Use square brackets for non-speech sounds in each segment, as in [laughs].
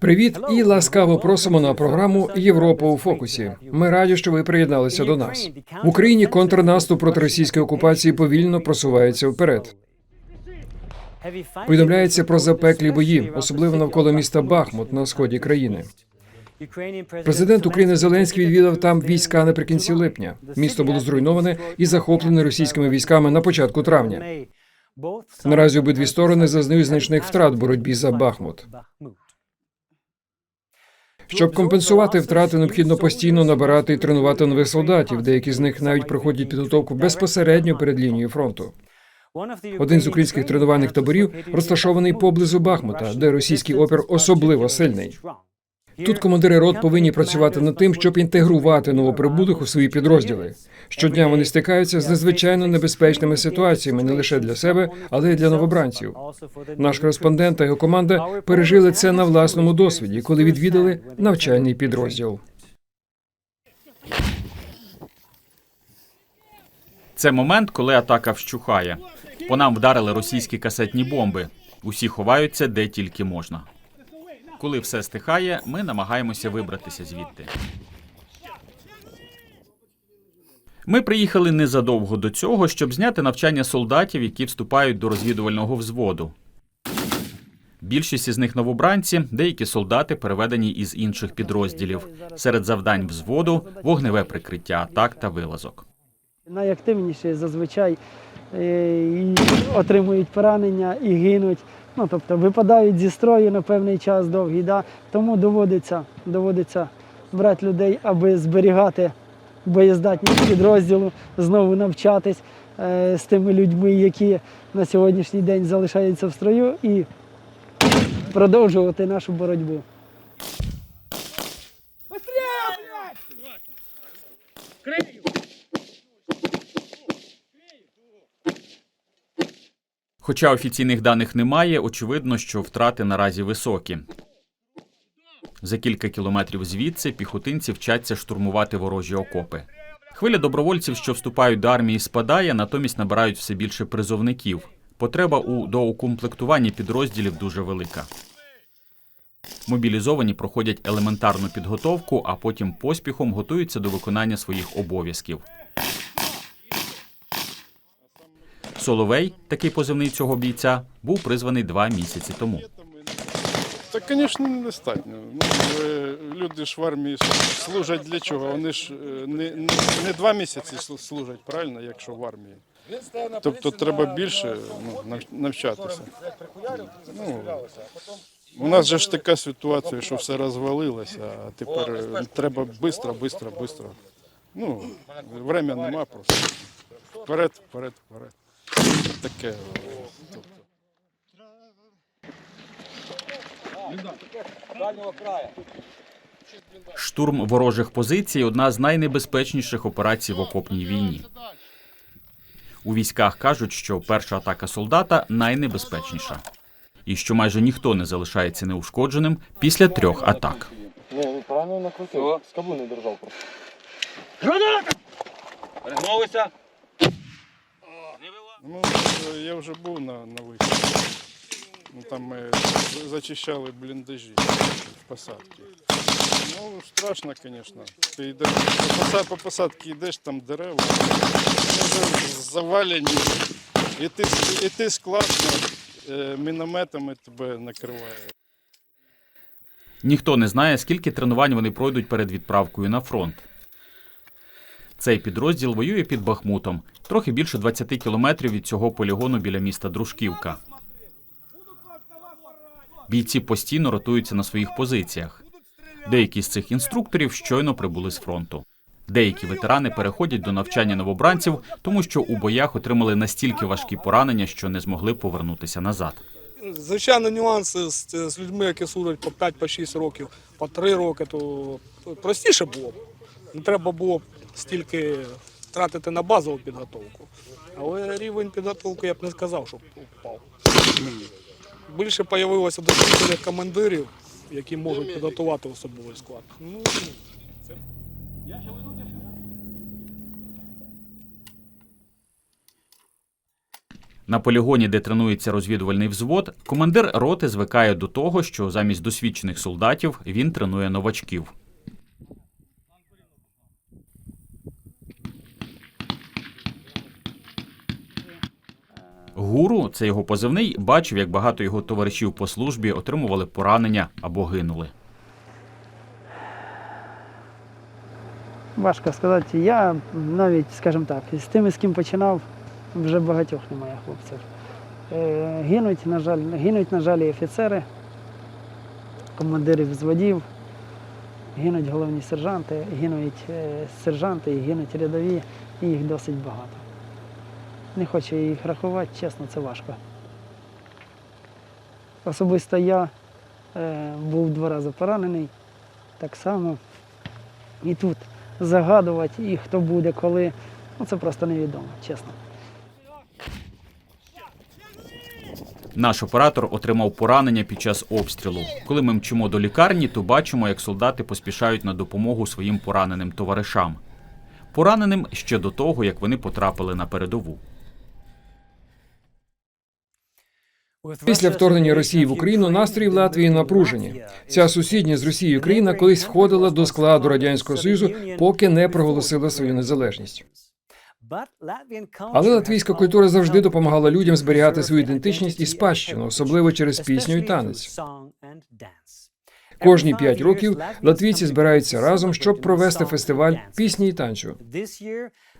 Привіт і ласкаво просимо на програму Європа у фокусі. Ми раді, що ви приєдналися до нас. В Україні контрнаступ проти російської окупації повільно просувається вперед. Повідомляється про запеклі бої, особливо навколо міста Бахмут на сході країни. Президент України Зеленський відвідав там війська наприкінці липня. Місто було зруйноване і захоплене російськими військами на початку травня. Наразі обидві сторони зазнають значних втрат в боротьбі за Бахмут. Щоб компенсувати втрати, необхідно постійно набирати і тренувати нових солдатів. Деякі з них навіть проходять підготовку безпосередньо перед лінією фронту. Один з українських тренувальних таборів розташований поблизу Бахмута, де російський опір особливо сильний. Тут командири рот повинні працювати над тим, щоб інтегрувати новоприбулих у свої підрозділи. Щодня вони стикаються з надзвичайно небезпечними ситуаціями не лише для себе, але й для новобранців. Наш кореспондент та його команда пережили це на власному досвіді, коли відвідали навчальний підрозділ. Це момент, коли атака вщухає. По нам вдарили російські касетні бомби. Усі ховаються де тільки можна. Коли все стихає, ми намагаємося вибратися звідти. Ми приїхали незадовго до цього, щоб зняти навчання солдатів, які вступають до розвідувального взводу. Більшість із них новобранці, деякі солдати переведені із інших підрозділів. Серед завдань взводу вогневе прикриття атак та вилазок. Найактивніші зазвичай е, і отримують поранення і гинуть. Ну, тобто випадають зі строю на певний час довгий. Да? Тому доводиться, доводиться брати людей, аби зберігати боєздатність підрозділу, знову навчатись е, з тими людьми, які на сьогоднішній день залишаються в строю, і продовжувати нашу боротьбу. Хоча офіційних даних немає, очевидно, що втрати наразі високі. За кілька кілометрів звідси піхотинці вчаться штурмувати ворожі окопи. Хвиля добровольців, що вступають до армії, спадає, натомість набирають все більше призовників. Потреба у доукомплектуванні підрозділів дуже велика. Мобілізовані проходять елементарну підготовку, а потім поспіхом готуються до виконання своїх обов'язків. Соловей, такий позивний цього бійця, був призваний два місяці тому. Так, звісно, недостатньо. Ну, е, люди ж в армії служать для чого? Вони ж е, не, не, два місяці служать, правильно, якщо в армії. Тобто треба більше ну, навчатися. Ну, у нас же ж така ситуація, що все розвалилося, а тепер е, треба швидко, швидко, швидко. Ну, время нема просто. Вперед, вперед, вперед. Таке. е, тобто. Штурм ворожих позицій одна з найнебезпечніших операцій в окопній війні. У військах кажуть, що перша атака солдата найнебезпечніша, і що майже ніхто не залишається неушкодженим після трьох атак. Не, ну правильно накрутив. Скобу не держав просто. Перегнулися. Ну, е, я вже був на, на виході. Ну, там ми зачищали бліндажі в посадці. Ну, страшно, звісно. Ти йдеш по, посадці йдеш, там дерева, вони завалені. І ти, і ти складно е, мінометами тебе накриває. Ніхто не знає, скільки тренувань вони пройдуть перед відправкою на фронт. Цей підрозділ воює під Бахмутом, трохи більше 20 кілометрів від цього полігону біля міста Дружківка. Бійці постійно ротуються на своїх позиціях. Деякі з цих інструкторів щойно прибули з фронту. Деякі ветерани переходять до навчання новобранців, тому що у боях отримали настільки важкі поранення, що не змогли повернутися назад. Звичайно, нюанси з, людьми, які служать по 5 по 6 років, по 3 роки, то простіше було. Не треба було стільки тратити на базову підготовку. Але рівень підготовки я б не сказав, що впав. Більше з'явилося досвідчених командирів, які можуть підготувати особовий склад. Ну, На полігоні, де тренується розвідувальний взвод, командир роти звикає до того, що замість досвідчених солдатів він тренує новачків. Гуру, це його позивний, бачив, як багато його товаришів по службі отримували поранення або гинули. Важко сказати. Я навіть, скажімо так, з тими, з ким починав, вже багатьох немає хлопців. Е, Гинуть, на жаль, гинуть, на жаль, і офіцери, командири взводів, гинуть головні сержанти, гинуть е, сержанти і гинуть рядові, і їх досить багато. Не хочу їх рахувати, чесно, це важко. Особисто я е, був два рази поранений, так само. І тут загадувати, і хто буде, коли, ну це просто невідомо, чесно. Наш оператор отримав поранення під час обстрілу. Коли ми мчимо до лікарні, то бачимо, як солдати поспішають на допомогу своїм пораненим товаришам. Пораненим ще до того, як вони потрапили на передову. Після вторгнення Росії в Україну настрій в Латвії напружені. Ця сусідня з Росією країна колись входила до складу радянського союзу, поки не проголосила свою незалежність. Але латвійська культура завжди допомагала людям зберігати свою ідентичність і спадщину, особливо через пісню і танець. Кожні п'ять років латвійці збираються разом, щоб провести фестиваль пісні і танцю.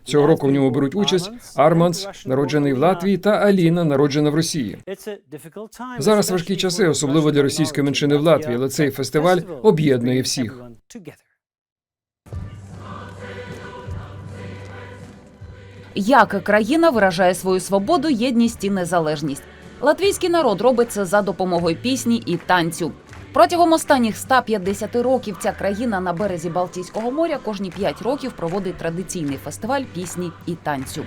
Цього року в ньому беруть участь Арманс, народжений в Латвії, та Аліна, народжена в Росії. Зараз важкі часи, особливо для російської меншини в Латвії, але цей фестиваль об'єднує всіх. Як країна виражає свою свободу, єдність і незалежність. Латвійський народ робить це за допомогою пісні і танцю. Протягом останніх 150 років ця країна на березі Балтійського моря кожні 5 років проводить традиційний фестиваль пісні і танцю.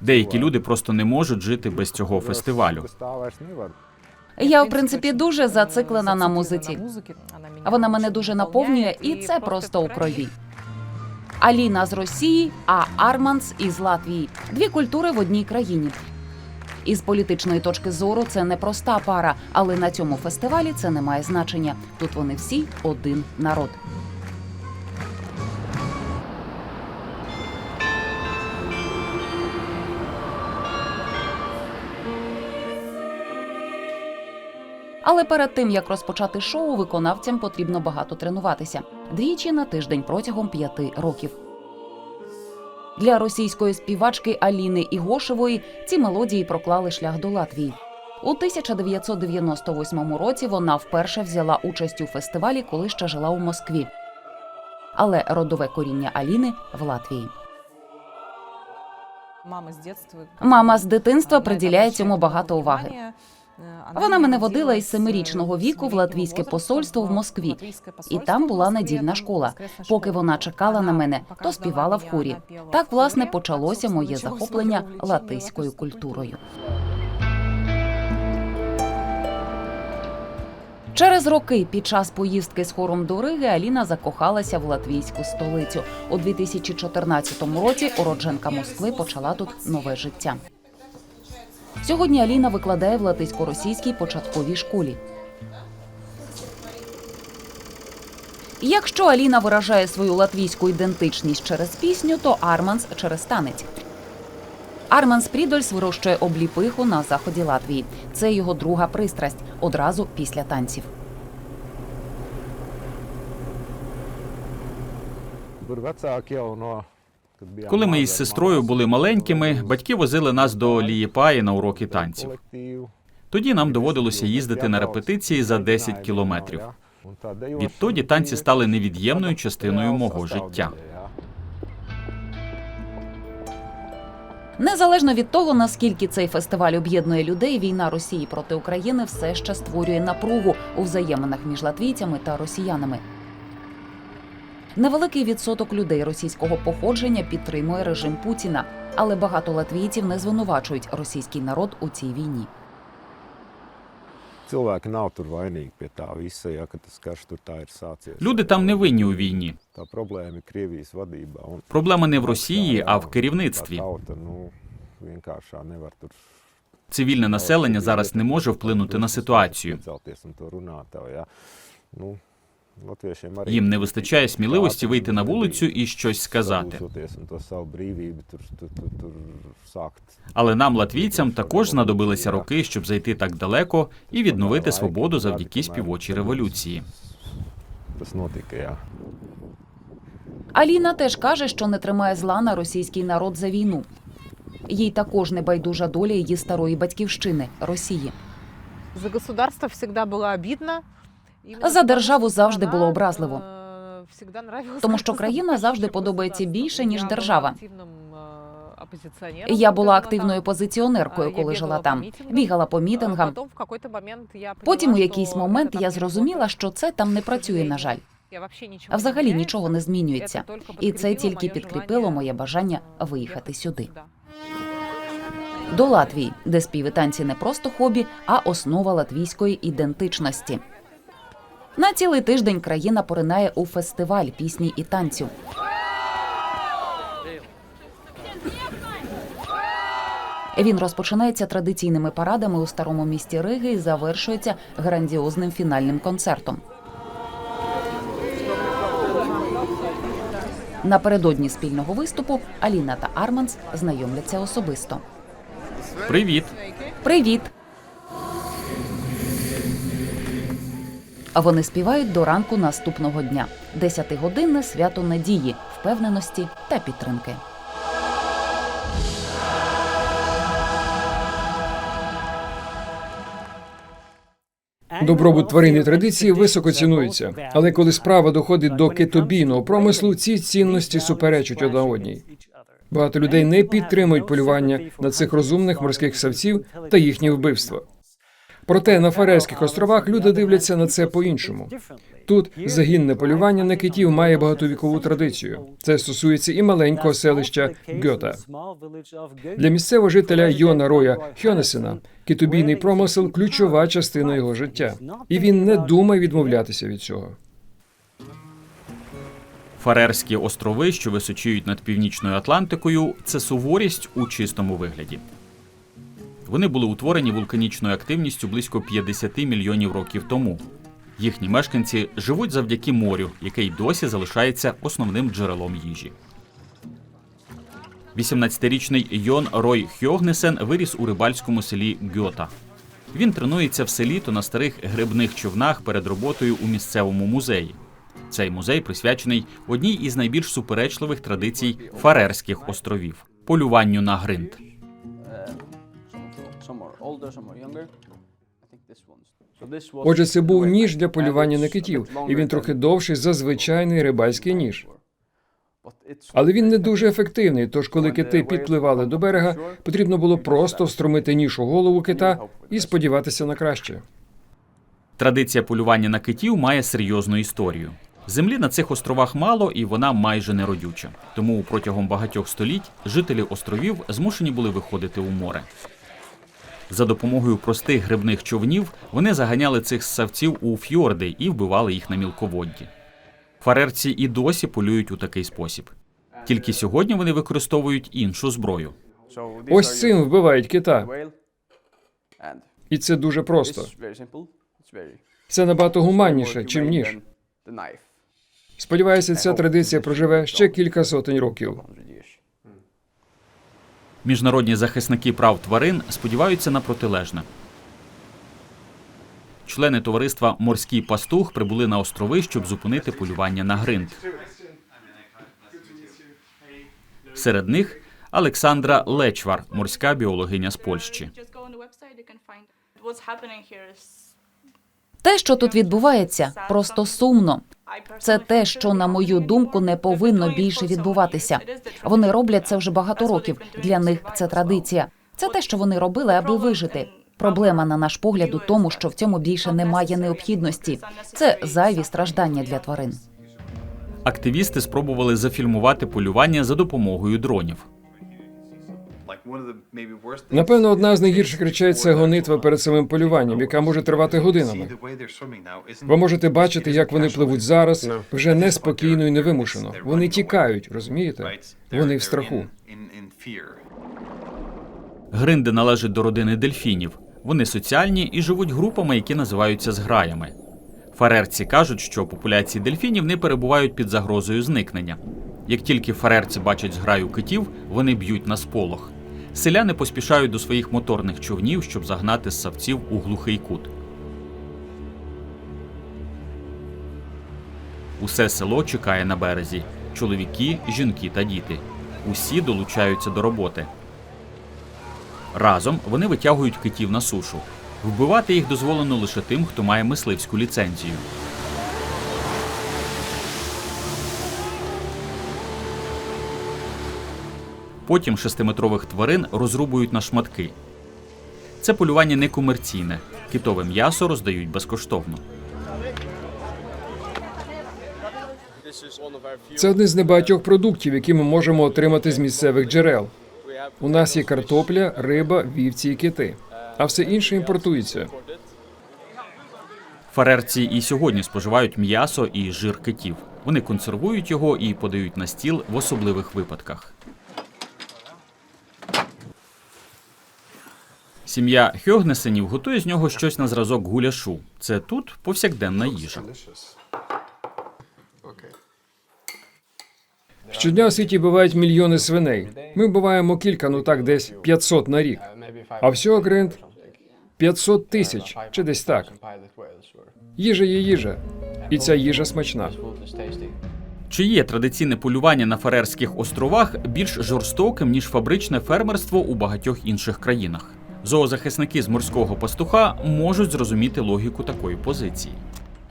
Деякі люди просто не можуть жити без цього фестивалю. Я, в принципі, дуже зациклена на музиці. А вона мене дуже наповнює, і це просто у крові. Аліна з Росії, а Арманс із Латвії. Дві культури в одній країні. Із політичної точки зору це непроста пара, але на цьому фестивалі це не має значення. Тут вони всі один народ. Але перед тим як розпочати шоу, виконавцям потрібно багато тренуватися двічі на тиждень протягом п'яти років. Для російської співачки Аліни Ігошевої ці мелодії проклали шлях до Латвії. У 1998 році вона вперше взяла участь у фестивалі, коли ще жила у Москві. Але родове коріння Аліни в Латвії. Мама з дитинства приділяє цьому багато уваги. Вона мене водила із семирічного віку в латвійське посольство в Москві, і там була недільна школа. Поки вона чекала на мене, то співала в хорі. Так власне почалося моє захоплення латиською культурою. Через роки під час поїздки з хором до Риги Аліна закохалася в латвійську столицю. У 2014 році уродженка Москви почала тут нове життя. Сьогодні Аліна викладає в латисько-російській початковій школі. Якщо Аліна виражає свою латвійську ідентичність через пісню, то Арманс через танець. Арманс Прідольс вирощує обліпиху на заході Латвії. Це його друга пристрасть одразу після танців. Tur. Коли ми із сестрою були маленькими, батьки возили нас до Лієпаї на уроки танців. Тоді нам доводилося їздити на репетиції за 10 кілометрів. Відтоді танці стали невід'ємною частиною мого життя. Незалежно від того, наскільки цей фестиваль об'єднує людей, війна Росії проти України все ще створює напругу у взаєминах між латвійцями та росіянами. Невеликий відсоток людей російського походження підтримує режим Путіна, але багато латвійців не звинувачують російський народ у цій війні. cilvēki nav tur vainīgi pie tā visa, ja tas karš tur tā ir sācies. Люди там не винні у війні. Tā problēma ir Krievijas vadībā. Un Проблема не в Росії, а в tā керівництві. tauta, nu, vienkāršā nevar tur Цивільне населення зараз не може вплинути на ситуацію. Celties un to runāt tev, ja. Nu, latviešiem arī Їм не вистачає сміливості вийти на вулицю і щось сказати. Але нам, латвійцям, також знадобилися роки, щоб зайти так далеко і відновити свободу завдяки співочій революції. Аліна теж каже, що не тримає зла на російський народ за війну. Їй також не байдужа доля її старої батьківщини Росії. За государство всегда было обидно. За державу завжди було образливо. е, Тому [laughs] що країна завжди подобається більше, ніж держава. е, Я була активною позиціонеркою, коли жила там. Бігала по Е, мітингам. Потім у якийсь момент я зрозуміла, що це там не працює, на жаль. А взагалі нічого не змінюється. І це тільки підкріпило моє бажання виїхати сюди. До Латвії, де спів і танці не просто хобі, а основа латвійської ідентичності. На цілий тиждень країна поринає у фестиваль пісні і танцю. Він розпочинається традиційними парадами у старому місті Риги і завершується грандіозним фінальним концертом. Напередодні спільного виступу Аліна та Арманс знайомляться особисто. Привіт! Привіт! А вони співають до ранку наступного дня. Десятигодинне свято надії, впевненості та підтримки. Добробут тварин і традиції високо цінуються, але коли справа доходить до китобійного промислу, ці цінності суперечать одна одній. Багато людей не підтримують полювання на цих розумних морських савців та їхнє вбивство. Проте на Фарерських островах люди дивляться на це по-іншому. Тут загінне полювання на китів має багатовікову традицію. Це стосується і маленького селища Гьота. Для місцевого жителя Йона Роя Хьонесена китобійний промисел ключова частина його життя, і він не думає відмовлятися від цього. Фарерські острови, що височіють над північною Атлантикою, це суворість у чистому вигляді. Вони були утворені вулканічною активністю близько 50 мільйонів років тому. Їхні мешканці живуть завдяки морю, яке й досі залишається основним джерелом їжі. 18-річний Йон Рой Хьогнесен виріс у рибальському селі Гьота. Він тренується все літо на старих грибних човнах перед роботою у місцевому музеї. Цей музей присвячений одній із найбільш суперечливих традицій Фарерських островів полюванню на гринд. Отже, це був ніж для полювання на китів, і він трохи довший за звичайний рибальський ніж. Але він не дуже ефективний. Тож, коли кити підпливали до берега, потрібно було просто встромити ніж у голову кита і сподіватися на краще. Традиція полювання на китів має серйозну історію. Землі на цих островах мало і вона майже неродюча. Тому протягом багатьох століть жителі островів змушені були виходити у море. За допомогою простих грибних човнів вони заганяли цих ссавців у фьорди і вбивали їх на мілководді. Фарерці і досі полюють у такий спосіб. Тільки сьогодні вони використовують іншу зброю. Ось цим вбивають кита, і це дуже просто. Це набагато гуманніше, чим ніж. Сподіваюся, ця традиція проживе ще кілька сотень років. Міжнародні захисники прав тварин сподіваються на протилежне. Члени товариства Морський пастух прибули на острови, щоб зупинити полювання на гринд. Серед них Олександра Лечвар, морська біологиня з Польщі. Те, що тут відбувається, просто сумно. Це те, що, на мою думку, не повинно більше відбуватися. Вони роблять це вже багато років. Для них це традиція. Це те, що вони робили, аби вижити. Проблема, на наш погляд, у тому, що в цьому більше немає необхідності. Це зайві страждання для тварин. Активісти спробували зафільмувати полювання за допомогою дронів. Напевно, одна з найгірших речей це гонитва перед самим полюванням, яка може тривати годинами. Ви можете бачити, як вони пливуть зараз, вже неспокійно і невимушено. Вони тікають, розумієте? Вони в страху. Гринди належать до родини дельфінів. Вони соціальні і живуть групами, які називаються зграями. Фарерці кажуть, що популяції дельфінів не перебувають під загрозою зникнення. Як тільки фарерці бачать зграю китів, вони б'ють на сполох. Селяни поспішають до своїх моторних човнів, щоб загнати ссавців у глухий кут. Усе село чекає на березі: чоловіки, жінки та діти. Усі долучаються до роботи. Разом вони витягують китів на сушу. Вбивати їх дозволено лише тим, хто має мисливську ліцензію. Потім шестиметрових тварин розрубують на шматки. Це полювання некомерційне. Китове м'ясо роздають безкоштовно. Це один з небагатьох продуктів, які ми можемо отримати з місцевих джерел. У нас є картопля, риба, вівці і кити, а все інше імпортується. Фарерці і сьогодні споживають м'ясо і жир китів. Вони консервують його і подають на стіл в особливих випадках. Сім'я Хьогнесенів готує з нього щось на зразок гуляшу. Це тут повсякденна їжа. Щодня у світі бувають мільйони свиней. Ми вбиваємо кілька, ну так, десь 500 на рік. А всього гринд 500 тисяч чи десь так. Їжа є їжа, і ця їжа смачна. Чи є традиційне полювання на Фарерських островах більш жорстоким ніж фабричне фермерство у багатьох інших країнах? Зоозахисники з морського пастуха можуть зрозуміти логіку такої позиції.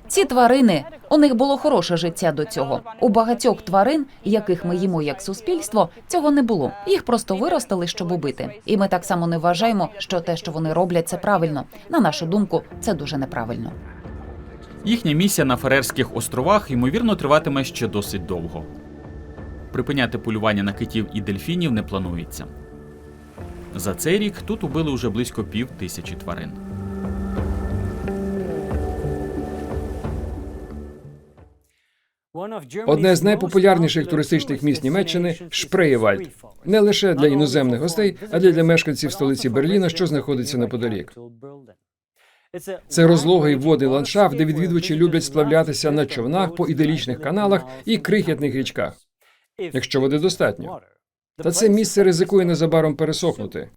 Ці тварини у них було хороше життя до цього. У багатьох тварин, яких ми їмо як суспільство, цього не було. Їх просто виростили, щоб убити. І ми так само не вважаємо, що те, що вони роблять, це правильно. На нашу думку, це дуже неправильно. Їхня місія на Фарерських островах ймовірно триватиме ще досить довго. Припиняти полювання на китів і дельфінів не планується. За цей рік тут убили уже близько пів тисячі тварин. Одне з найпопулярніших туристичних місць Німеччини Шпреєвальд. Не лише для іноземних гостей, а й для мешканців столиці Берліна, що знаходиться неподалік. Це розлогий водний ландшафт, де відвідувачі люблять сплавлятися на човнах по іделічних каналах і крихітних річках, якщо води достатньо. Та це місце ризикує незабаром пересохнути.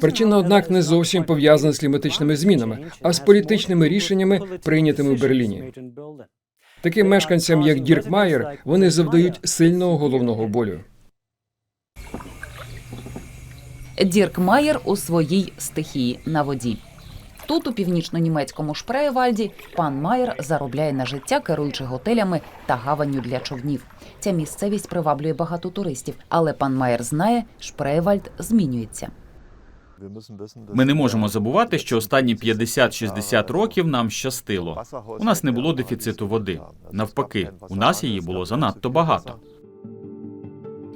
Причина, однак, не зовсім пов'язана з кліматичними змінами, а з політичними рішеннями, прийнятими в Берліні. Таким мешканцям, як Дірк Майер, вони завдають сильного головного болю. Дірк Майер у своїй стихії на воді. Тут, у північно-німецькому Шпреєвальді, пан Майер заробляє на життя, керуючи готелями та гаванню для човнів. Ця місцевість приваблює багато туристів, але пан Майер знає, Шпреєвальд змінюється. Ми не можемо забувати, що останні 50-60 років нам щастило. У нас не було дефіциту води. Навпаки, у нас її було занадто багато.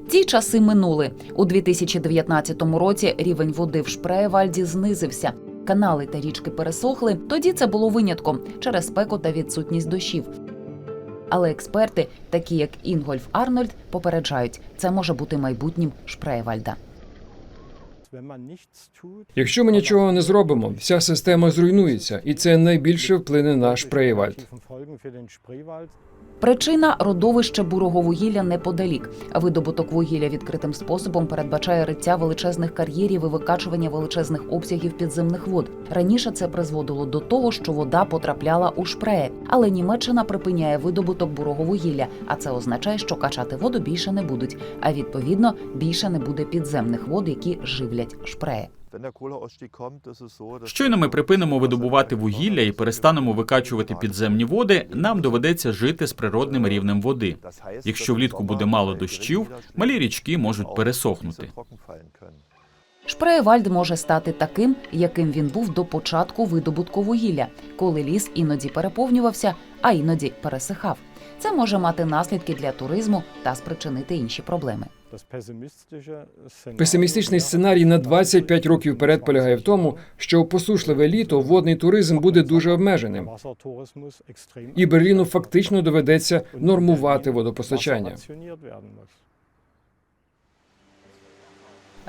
Ті часи минули. У 2019 році рівень води в Шпреєвальді знизився. Канали та річки пересохли. Тоді це було винятком через спеку та відсутність дощів. Але експерти, такі як Інгольф Арнольд, попереджають, це може бути майбутнім Шпреєвальда. Якщо ми нічого не зробимо, вся система зруйнується, і це найбільше вплине на Шпреєвальд. Причина родовище бурого вугілля неподалік. Видобуток вугілля відкритим способом передбачає риття величезних кар'єрів і викачування величезних обсягів підземних вод. Раніше це призводило до того, що вода потрапляла у шпреї, але Німеччина припиняє видобуток бурого вугілля, а це означає, що качати воду більше не будуть. А відповідно більше не буде підземних вод, які живлять шпреї. Щойно ми припинимо видобувати вугілля і перестанемо викачувати підземні води, нам доведеться жити з природним рівнем води. Якщо влітку буде мало дощів, малі річки можуть пересохнути. Шпреєвальд може стати таким, яким він був до початку видобутку вугілля, коли ліс іноді переповнювався, а іноді пересихав. Це може мати наслідки для туризму та спричинити інші проблеми. Песимістичний сценарій на 25 років вперед полягає в тому, що посушливе літо водний туризм буде дуже обмеженим, і Берліну фактично доведеться нормувати водопостачання.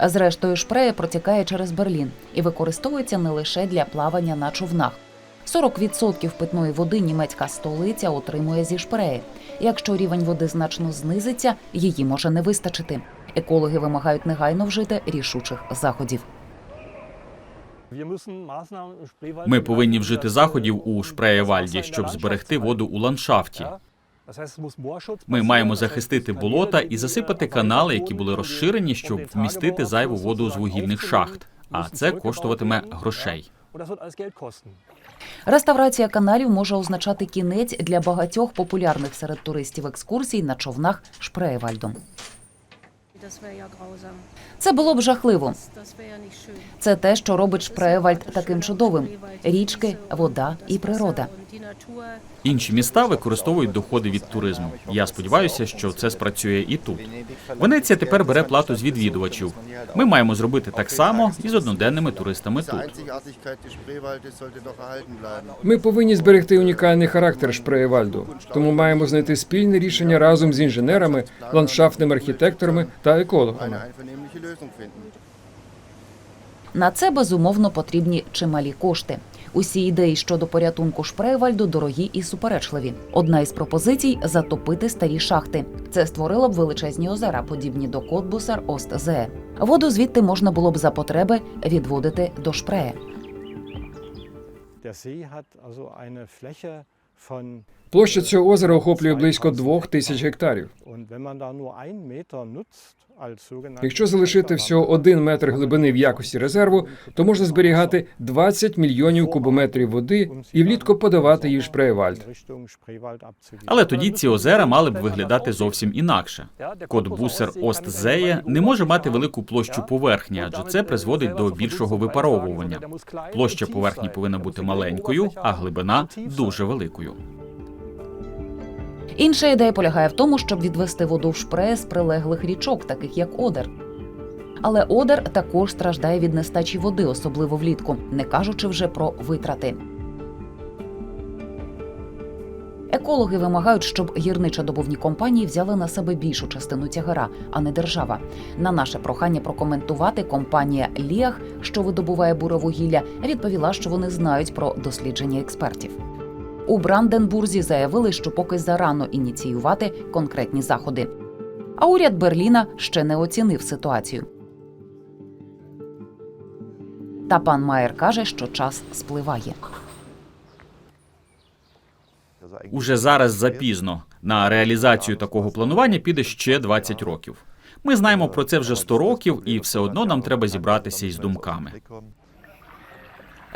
Зрештою, шпрея протікає через Берлін і використовується не лише для плавання на човнах. 40% питної води німецька столиця отримує зі шпреї. Якщо рівень води значно знизиться, її може не вистачити. Екологи вимагають негайно вжити рішучих заходів. Ми повинні вжити заходів у Шпреєвальді, щоб зберегти воду у ландшафті. Ми маємо захистити болота і засипати канали, які були розширені, щоб вмістити зайву воду з вугільних шахт. А це коштуватиме грошей. Реставрація каналів може означати кінець для багатьох популярних серед туристів екскурсій на човнах Шпреєвальдом. Це було б жахливо. Це те, що робить Шпреєвальд таким чудовим: річки, вода і природа. Інші міста використовують доходи від туризму. Я сподіваюся, що це спрацює і тут. Венеція тепер бере плату з відвідувачів. Ми маємо зробити так само і з одноденними туристами тут. Ми повинні зберегти унікальний характер Шпреєвальду, тому маємо знайти спільне рішення разом з інженерами, ландшафтними архітекторами та екологами. На це безумовно потрібні чималі кошти. Усі ідеї щодо порятунку Шпреєвальду дорогі і суперечливі. Одна із пропозицій затопити старі шахти. Це створило б величезні озера, подібні до Котбусар Остзее. Воду звідти можна було б за потреби відводити до Шпреє. Площа цього озера охоплює близько двох тисяч гектарів. Якщо залишити всього один метр глибини в якості резерву, то можна зберігати 20 мільйонів кубометрів води і влітку подавати її в Шпреєвальд. Але тоді ці озера мали б виглядати зовсім інакше. Котбусер Остзеє не може мати велику площу поверхні, адже це призводить до більшого випаровування. Площа поверхні повинна бути маленькою, а глибина дуже великою. Інша ідея полягає в тому, щоб відвести воду в Шпреє з прилеглих річок, таких як Одер. Але Одер також страждає від нестачі води, особливо влітку, не кажучи вже про витрати. Екологи вимагають, щоб гірничо-добувні компанії взяли на себе більшу частину тягара, а не держава. На наше прохання прокоментувати компанія Ліах, що видобуває буровугілля, відповіла, що вони знають про дослідження експертів. У Бранденбурзі заявили, що поки зарано ініціювати конкретні заходи. А уряд Берліна ще не оцінив ситуацію. Та пан Майер каже, що час спливає. Уже зараз запізно. На реалізацію такого планування піде ще 20 років. Ми знаємо про це вже 100 років, і все одно нам треба зібратися із думками.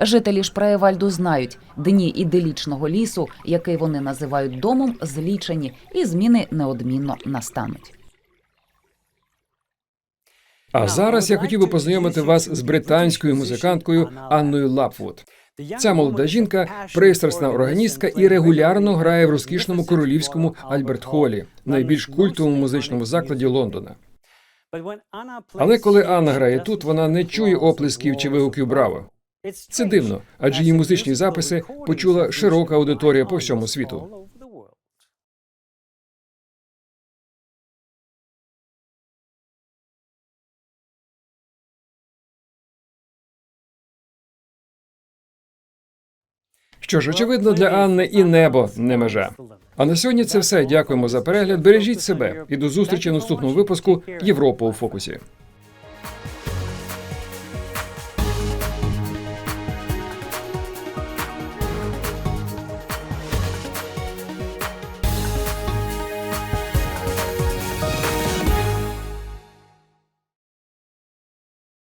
Жителі Шпреєвальду знають, дні іделічного лісу, який вони називають домом, злічені, і зміни неодмінно настануть. А зараз я хотів би познайомити вас з британською музиканткою Анною Лапвуд. Ця молода жінка пристрасна органістка і регулярно грає в розкішному королівському Альберт Холі, найбільш культовому музичному закладі Лондона. Але коли Анна грає тут, вона не чує оплесків чи вигуків браво. Це дивно, адже її музичні записи почула широка аудиторія по всьому світу. Що ж, очевидно, для Анни і небо не межа. А на сьогодні це все. Дякуємо за перегляд. Бережіть себе і до зустрічі в наступному випуску Європа у фокусі.